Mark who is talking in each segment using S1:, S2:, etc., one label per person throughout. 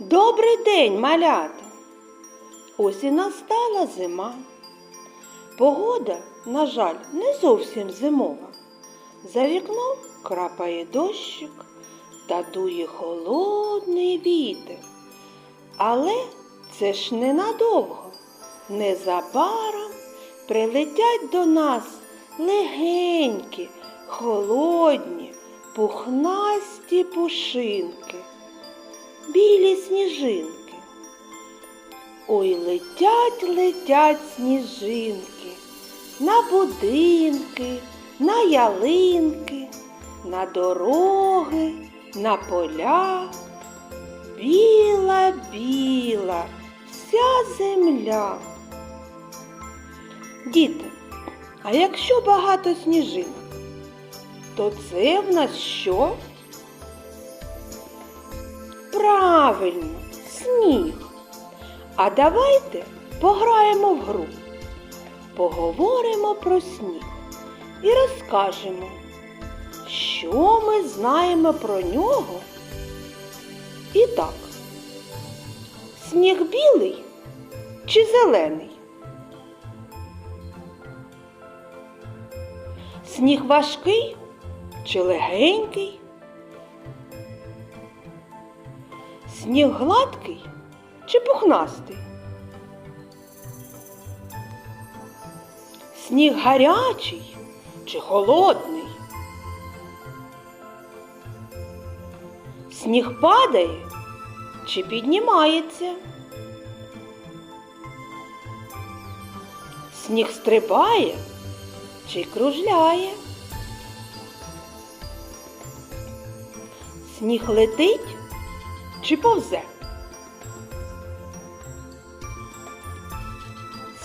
S1: Добрий день, малята! Ось і настала зима. Погода, на жаль, не зовсім зимова. За вікном крапає дощик та дує холодний вітер. Але це ж ненадовго. Незабаром прилетять до нас легенькі, холодні, пухнасті пушинки білі сніжинки. Ой, летять, летять сніжинки на будинки, на ялинки, на дороги, на поля. Біла, біла, вся земля. Діти, а якщо багато сніжинок, то це в нас що? Правильно, сніг. А давайте пограємо в гру. Поговоримо про сніг і розкажемо, що ми знаємо про нього. І так, сніг білий чи зелений? Сніг важкий чи легенький? Сніг гладкий чи пухнастий? Сніг гарячий чи холодний? Сніг падає чи піднімається? Сніг стрибає чи кружляє? Сніг летить чи повзе?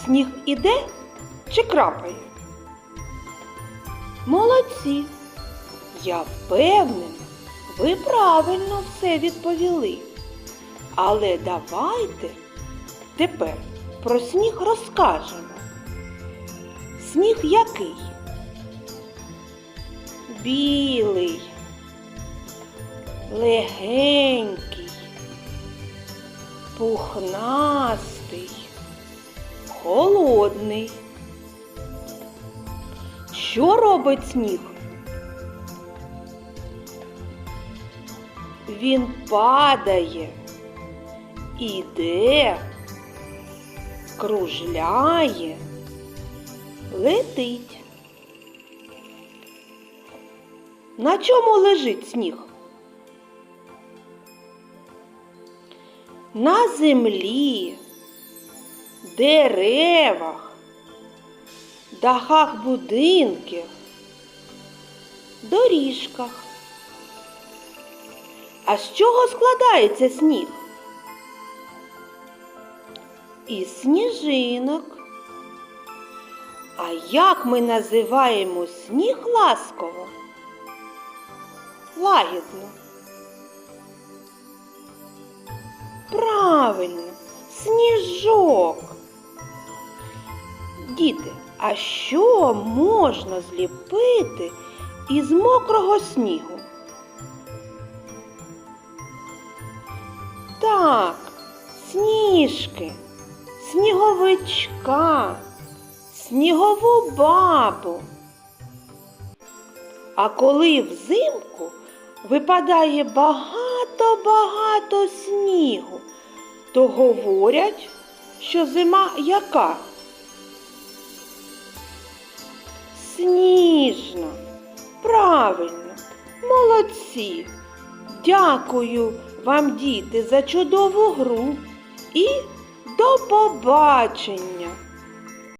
S1: Сніг іде чи крапає? Молодці! Я впевнена, ви правильно все відповіли. Але давайте тепер про сніг розкажемо. Сніг який? Білий легенький, пухнастий, холодний. Що робить сніг? Він падає, іде, кружляє, летить. На чому лежить сніг? На землі, деревах, дахах будинків, доріжках. А з чого складається сніг? Із сніжинок. А як ми називаємо сніг ласково? Лагідно. Правильно, сніжок. Діти, а що можна зліпити із мокрого снігу? Так, сніжки, сніговичка, снігову бабу. А коли взимку випадає багато-багато снігу, то говорять, що зима яка? Сніжна. Правильно, молодці. Дякую вам, діти, за чудову гру і до побачення!